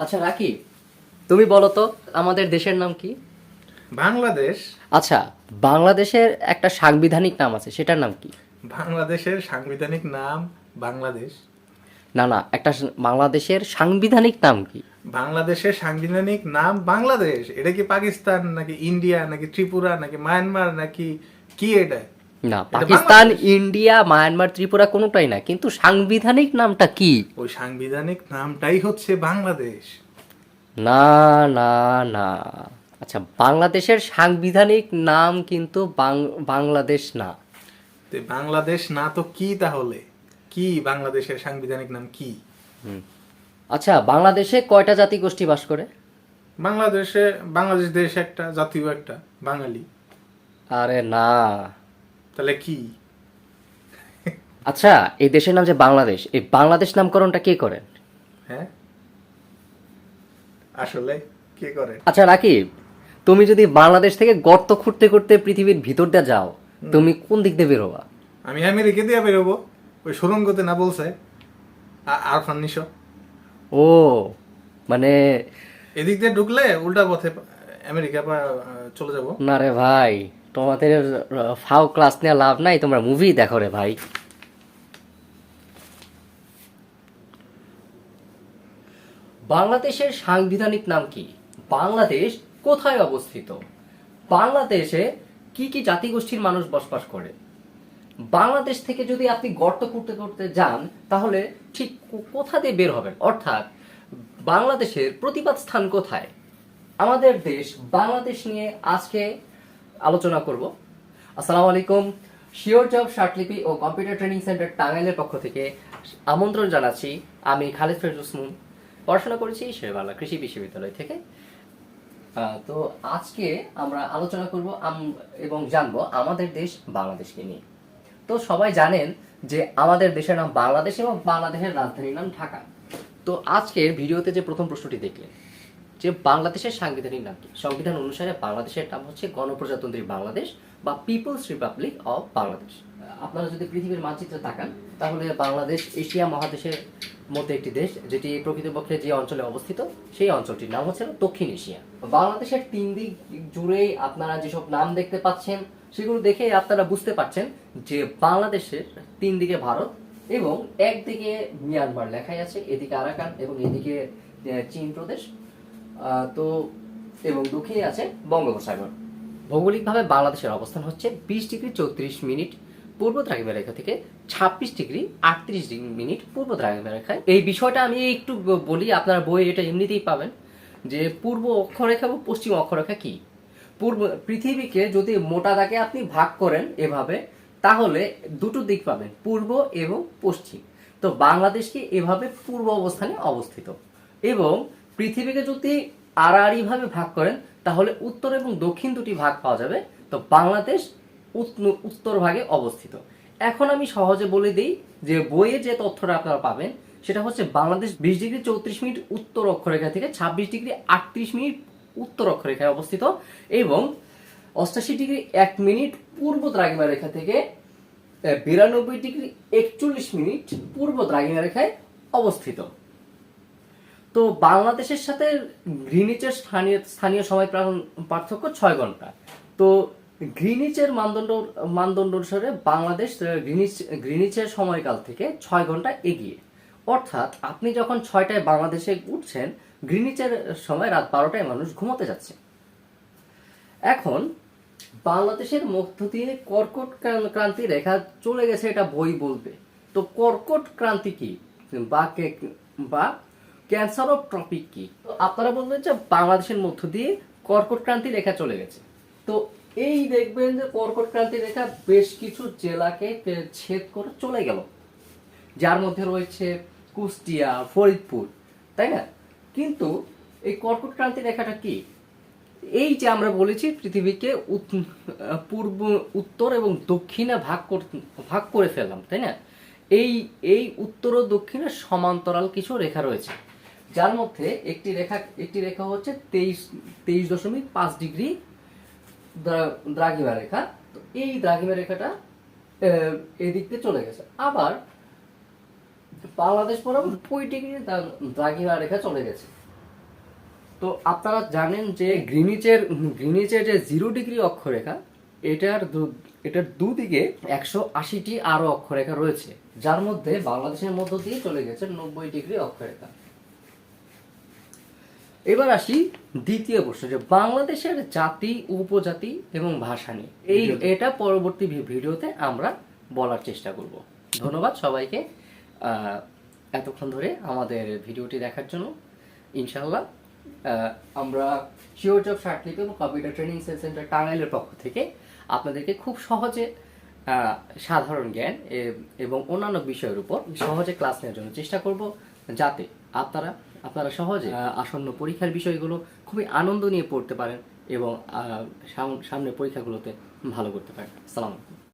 আচ্ছা রাকি তুমি বলো তো আমাদের দেশের নাম কি? বাংলাদেশ। আচ্ছা বাংলাদেশের একটা সাংবিধানিক নাম আছে সেটার নাম কি? বাংলাদেশের সাংবিধানিক নাম বাংলাদেশ। না না একটা বাংলাদেশের সাংবিধানিক নাম কি? বাংলাদেশের সাংবিধানিক নাম বাংলাদেশ। এটা কি পাকিস্তান নাকি ইন্ডিয়া নাকি ত্রিপুরা নাকি মায়ানমার নাকি কি এটা? না পাকিস্তান ইন্ডিয়া মায়ানমার ত্রিপুরা কোনোটাই না কিন্তু সাংবিধানিক নামটা কি? ওই সাংবিধানিক নামটাই হচ্ছে বাংলাদেশ। না না না। আচ্ছা বাংলাদেশের সাংবিধানিক নাম কিন্তু বাংলাদেশ না। তো বাংলাদেশ না তো কি তাহলে? কি বাংলাদেশের সাংবিধানিক নাম কি? আচ্ছা বাংলাদেশে কয়টা জাতি গোষ্ঠী বাস করে? বাংলাদেশে বাংলাদেশ দেশ একটা জাতীয় একটা বাঙালি। আরে না। তাহলে কি? আচ্ছা এই দেশের নাম যে বাংলাদেশ এই বাংলাদেশ নামকরণটা কে করেন? হ্যাঁ? আসলে কে করে আচ্ছা রাকিব তুমি যদি বাংলাদেশ থেকে গর্ত খুঁড়তে খুঁড়তে পৃথিবীর ভিতর দিয়ে যাও তুমি কোন দিক দিয়ে বেরোবা আমি আমেরিকা দিয়ে বেরোবো ওই সুরঙ্গতে না বলছে? আর ফান্নিশ ও মানে এদিক দিয়ে ঢুকলে উল্টা পথে আমেরিকা চলে যাব। না রে ভাই। তোমাদের ফাও ক্লাস নেওয়া লাভ নাই, তোমরা মুভি দেখো রে ভাই। বাংলাদেশের সাংবিধানিক নাম কি? বাংলাদেশ কোথায় অবস্থিত? বাংলাদেশে কি কি জাতিগোষ্ঠীর মানুষ বসবাস করে? বাংলাদেশ থেকে যদি আপনি গর্ত করতে করতে যান, তাহলে ঠিক কোথা দিয়ে বের হবেন? অর্থাৎ, বাংলাদেশের প্রতিবাদ স্থান কোথায়? আমাদের দেশ বাংলাদেশ নিয়ে আজকে আলোচনা করব। আসসালামু আলাইকুম। শিওর জব শার্টলিপি ও কম্পিউটার ট্রেনিং সেন্টার টাঙ্গাইলের পক্ষ থেকে আমন্ত্রণ জানাচ্ছি আমি খালেদ ফেরদৌস মুন। পড়াশোনা করেছি শেরবাংলা কৃষি বিশ্ববিদ্যালয় থেকে। তো আজকে আমরা আলোচনা করব এবং জানব আমাদের দেশ বাংলাদেশকে নিয়ে। তো সবাই জানেন যে আমাদের দেশের নাম বাংলাদেশ এবং বাংলাদেশের রাজধানীর নাম ঢাকা। তো আজকের ভিডিওতে যে প্রথম প্রশ্নটি দেখলেন যে বাংলাদেশের সাংবিধানিক নাম কি? সংবিধান অনুসারে বাংলাদেশের নাম হচ্ছে গণপ্রজাতন্ত্রী বাংলাদেশ বা পিপলস রিপাবলিক অফ বাংলাদেশ। আপনারা যদি পৃথিবীর মানচিত্রে তাকান, তাহলে বাংলাদেশ এশিয়া মহাদেশের মধ্যে একটি দেশ, যেটি প্রকৃতপক্ষে যে অঞ্চলে অবস্থিত, সেই অঞ্চলটির নাম হচ্ছে দক্ষিণ এশিয়া। বাংলাদেশের তিন দিক জুড়েই আপনারা যেসব নাম দেখতে পাচ্ছেন, সেগুলো দেখে আপনারা বুঝতে পারছেন যে বাংলাদেশের তিন দিকে ভারত এবং একদিকে মিয়ানমার লেখাই আছে, এদিকে আরাকান এবং এদিকে চীন প্রদেশ। তো, এবং দক্ষিণে আছে বঙ্গোপসাগর। ভৌগোলিকভাবে বাংলাদেশের অবস্থান হচ্ছে বিশ ডিগ্রি চৌত্রিশ মিনিট পূর্ব দ্রাঘিমা রেখা থেকে ছাব্বিশ ডিগ্রি আটত্রিশ মিনিট পূর্ব দ্রাঘিমা রেখায়। এই বিষয়টা আমি একটু বলি, আপনারা বই এটা এমনিতেই পাবেন যে পূর্ব অক্ষরেখা এবং পশ্চিম অক্ষরেখা কি? পূর্ব, পৃথিবীকে যদি মোটা দাগে আপনি ভাগ করেন এভাবে, তাহলে দুটো দিক পাবেন, পূর্ব এবং পশ্চিম। তো বাংলাদেশকে এভাবে পূর্ব অবস্থানে অবস্থিত। এবং পৃথিবীকে যদি আড়াআড়ি ভাবে ভাগ করেন, তাহলে উত্তর এবং দক্ষিণ দুটি ভাগ পাওয়া যাবে। তো বাংলাদেশ উত- উত্তর ভাগে অবস্থিত। এখন আমি সহজে বলে দিই যে বইয়ে যে তথ্যটা আপনারা পাবেন, সেটা হচ্ছে বাংলাদেশ বিশ ডিগ্রি চৌত্রিশ মিনিট উত্তর অক্ষরেখা থেকে ছাব্বিশ ডিগ্রি আটত্রিশ মিনিট উত্তর অক্ষরেখায় অবস্থিত এবং অষ্টাশি ডিগ্রি এক মিনিট পূর্ব দ্রাঘিমা রেখা থেকে বিরানব্বই ডিগ্রি একচল্লিশ মিনিট পূর্ব দ্রাঘিমা রেখায় অবস্থিত। তো বাংলাদেশের সাথে গ্রিনিচের স্থানীয় স্থানীয় সময় পার্থক্য ছয় ঘণ্টা। তো গ্রিনিচের মানদণ্ড মানদণ্ড অনুসারে বাংলাদেশ গ্রিনিচ, গ্রিনিচের সময়কাল থেকে ছয় ঘণ্টা এগিয়ে। অর্থাৎ আপনি যখন ছয়টায় বাংলাদেশে উঠছেন, গ্রিনিচের সময় রাত বারোটায় মানুষ ঘুমোতে যাচ্ছে। এখন বাংলাদেশের মধ্য দিয়ে কর্কট ক্রান্তি রেখা চলে গেছে, এটা বই বলবে। তো কর্কট ক্রান্তি কি? বা বা ক্যান্সার অফ ট্রপিক কি? তো আপনারা বলবেন যে বাংলাদেশের মধ্য দিয়ে কর্কট ক্রান্তি রেখা চলে গেছে। তো এই দেখবেন যে কর্কট ক্রান্তি রেখা বেশ কিছু জেলাকে ছেদ করে চলে গেল। যার মধ্যে রয়েছে কুষ্টিয়া, ফরিদপুর, তাই না? কিন্তু এই কর্কট ক্রান্তি রেখাটা কি? এই যে আমরা বলেছি পৃথিবীকে পূর্ব, উত্তর এবং দক্ষিণে ভাগ ভাগ করে ফেললাম, তাই না? এই এই উত্তর ও দক্ষিণে সমান্তরাল কিছু রেখা রয়েছে। যার মধ্যে একটি রেখা একটি রেখা হচ্ছে তেইশ তেইশ দশমিক পাঁচ ডিগ্রি দ্রা- দ্রাঘিমা রেখা। তো এই দ্রাঘিমা রেখাটা এদিক দিয়ে চলে গেছে। আবার বাংলাদেশ বরাবর নব্বই ডিগ্রি দ্রা- দ্রাঘিমা রেখা চলে গেছে। তো আপনারা জানেন যে গ্রিনিচের গ্রিনিচের যে জিরো ডিগ্রি অক্ষরেখা, এটার এটার দুদিকে একশো আশিটি আরও অক্ষরেখা রয়েছে, যার মধ্যে বাংলাদেশের মধ্য দিয়ে চলে গেছে নব্বই ডিগ্রি অক্ষরেখা। এবার আসি দ্বিতীয় প্রশ্ন যে বাংলাদেশের জাতি উপজাতি এবং ভাষা নিয়ে। এই এটা পরবর্তী ভিডিওতে আমরা বলার চেষ্টা করব। ধন্যবাদ সবাইকে এতক্ষণ ধরে আমাদের ভিডিওটি দেখার জন্য। ইনশাল্লাহ আমরা শিওর জব শার্টলিপ এবং কম্পিউটার ট্রেনিং সেন্টার টাঙ্গাইলের পক্ষ থেকে আপনাদেরকে খুব সহজে সাধারণ জ্ঞান এবং অন্যান্য বিষয়ের উপর সহজে ক্লাস নেওয়ার জন্য চেষ্টা করব। যাতে আপনারা আপনারা সহজে আসন্ন পরীক্ষার বিষয়গুলো খুবই আনন্দ নিয়ে পড়তে পারেন এবং সামনে পরীক্ষাগুলোতে ভালো করতে পারেন। সালাম আলাইকুম।